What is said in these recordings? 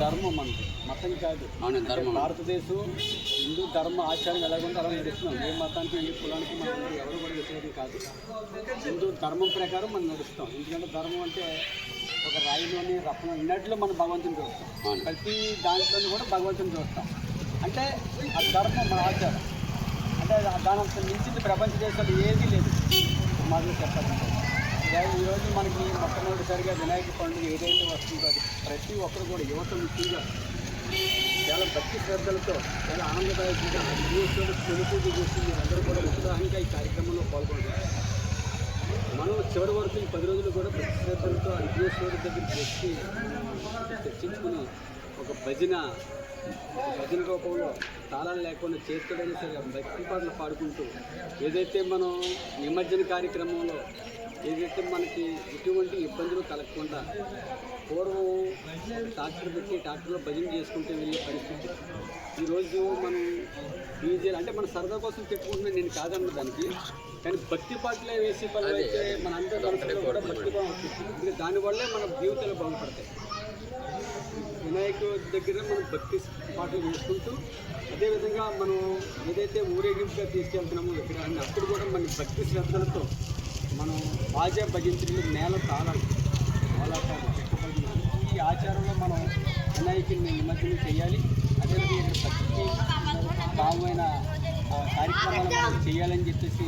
ధర్మం మనది మతం కాదు. ధర్మం. భారతదేశం హిందూ ధర్మ ఆచారం ఎలాగుంటే అలా నడుస్తున్నాం ఏ మతానికి ఏ కులానికి మనం ఎవరు కూడా వ్యతిరేకం కాదు. హిందూ ధర్మం ప్రకారం మనం నడుస్తాం. ఎందుకంటే ధర్మం అంటే ఒక రాయిలోని రత్నం ఉన్నట్లు మనం భగవంతుని చూస్తాం. ప్రతి దాంట్లోని కూడా భగవంతుని చూస్తాం. అంటే ఆ ధర్మం మన ఆచారం. అంటే దాని మించింది ప్రపంచ దేశాలు ఏదీ లేదు. మాటలు చెప్పాలంటే. ఈరోజు మనకి మొట్టమొదటిసారిగా వినాయక పండుగ ఏదైతే వస్తుందో ప్రతి ఒక్కరు కూడా యువత ముఖ్యంగా చాలా భక్తి శ్రద్ధలతో చాలా ఆనందదాయకంగా విజయోత్సవం తొలి చేసి మీరందరూ కూడా ఉత్సాహంగా ఈ కార్యక్రమంలో పాల్గొంటారు. మనం చివరి వరకు ఈ పది రోజులు కూడా భక్తి శ్రద్ధలతో ఆ దగ్గరికి వచ్చి చర్చించుకుని ఒక భజన భజన రూపంలో తాళాలు లేకుండా చేస్తాడైనా సరే భక్తి పాటలు పాడుకుంటూ ఏదైతే మనం నిమజ్జన కార్యక్రమంలో ఏదైతే మనకి ఎటువంటి ఇబ్బందులు కలగకుండా పూర్వం ట్రాక్టర్ పెట్టి ట్రాక్టర్లో భజన చేసుకుంటూ వెళ్ళే పరిస్థితి. ఈరోజు మనం డీజే అంటే మన సరదా కోసం పెట్టుకుంటున్నాం నేను కాదన్న దానికి కానీ భక్తి పాటలే వేసి పనులు అయితే మన అందరి మనసులో కూడా భక్తి ఇంకా దానివల్లే మన జీవితాలు బాగుపడతాయి. వినాయకుడి దగ్గర మనం భక్తి పాటలు వేసుకుంటూ అదేవిధంగా మనం ఏదైతే ఊరేగింపుగా తీసుకెళ్తున్నామో విగ్రహాన్ని అప్పుడు కూడా మన భక్తి శ్రద్ధలతో మనం బాజా భజంత్రులు నేల తాళాలి కోలాటాలు ఈ ఆచారంలో మనం వినాయకుడిని నిమజ్జనం చేయాలి. అదేవిధంగా ఇక్కడ భావమైన కార్యక్రమాలు మనం చేయాలని చెప్పేసి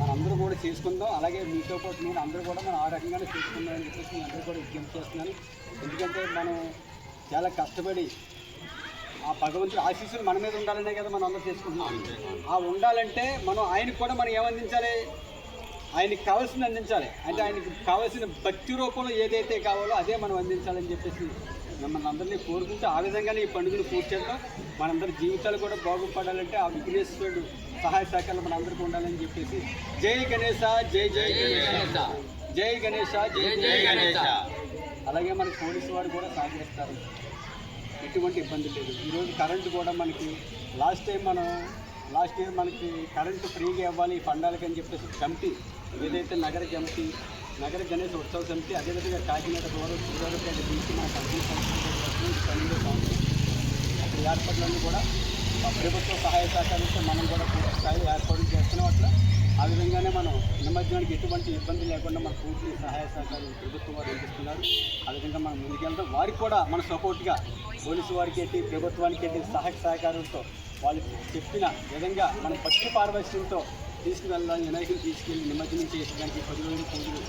మనందరూ కూడా చేసుకుందాం. అలాగే మీతో పాటు నేను అందరూ కూడా మనం ఆ రకంగానే చేసుకుందాం అని చెప్పేసి నేను అందరూ కూడా విజ్ఞప్తి చేస్తున్నాను. ఎందుకంటే మనం చాలా కష్టపడి ఆ భగవంతుడి ఆశీస్సులు మన మీద ఉండాలనే కదా మనం అందరూ చేసుకుంటున్నాం. ఆ ఉండాలంటే మనం ఆయనకు కూడా మనం ఏమందించాలి? ఆయనకి కావాల్సింది అందించాలి. అంటే ఆయనకి కావాల్సిన భక్తి రూపంలో ఏదైతే కావాలో అదే మనం అందించాలని చెప్పేసి మిమ్మల్ని అందరినీ కోరుకుంటూ ఆ విధంగానే ఈ పండుగను పూర్తి చేద్దాం. మనందరి జీవితాలు కూడా బాగుపడాలంటే ఆ విఘ్నేశ్వరుడు సహాయ సహకారాలు మన అందరికీ ఉండాలని చెప్పేసి జై గణేశ జై జై గణేశ. జై గణేశ జై జై గణేశ. అలాగే మన పోలీసు వారు కూడా సహకరిస్తారు ఎటువంటి ఇబ్బంది లేదు. ఈరోజు కరెంటు కూడా మనకి లాస్ట్ టైం మనం లాస్ట్ ఇయర్ మనకి కరెంటు ఫ్రీగా ఇవ్వాలి ఈ పండాలకి అని చెప్పేసి కమిటీ ఏదైతే నగర కమిటీ నగర గణేష్ ఉత్సవ సమితి అదేవిధంగా కాకినాడ గౌరవ సూర్యాపేట నుంచి మన కంపెనీ సంస్థలు అక్కడ ఏర్పాట్లన్నీ కూడా ప్రభుత్వ సహాయ సహకారంతో మనం కూడా పూర్తి స్థాయి ఏర్పాట్లు చేస్తున్నాం. అట్లా ఆ విధంగానే మనం నిమజ్జనానికి ఎటువంటి ఇబ్బంది లేకుండా మన పూర్తి సహాయ సహకారం ప్రభుత్వం వారు అందిస్తున్నారు. ఆ విధంగా మనం ముందుకెళ్తాం వారికి కూడా మన సపోర్ట్గా పోలీసు వారికి ఏంటి ప్రభుత్వానికి ఏంటి సహాయ సహకారంతో వాళ్ళు చెప్పిన విధంగా మన పక్షి పారవశ్యంతో తీసుకువెళ్ళాలని వినాయకులు తీసుకెళ్ళి నిమజ్జనం చేసేదానికి పది రోజులు పూజలు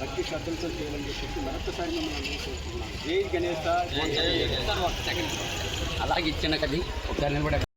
భక్తి శ్రద్ధలతో చేయాలని చెప్పేసి మరొకసారి మనం అందరూ కోరుతున్నాం జై గణేశ జై అలాగే ఇచ్చిన కది ఒకసారి నిలబడ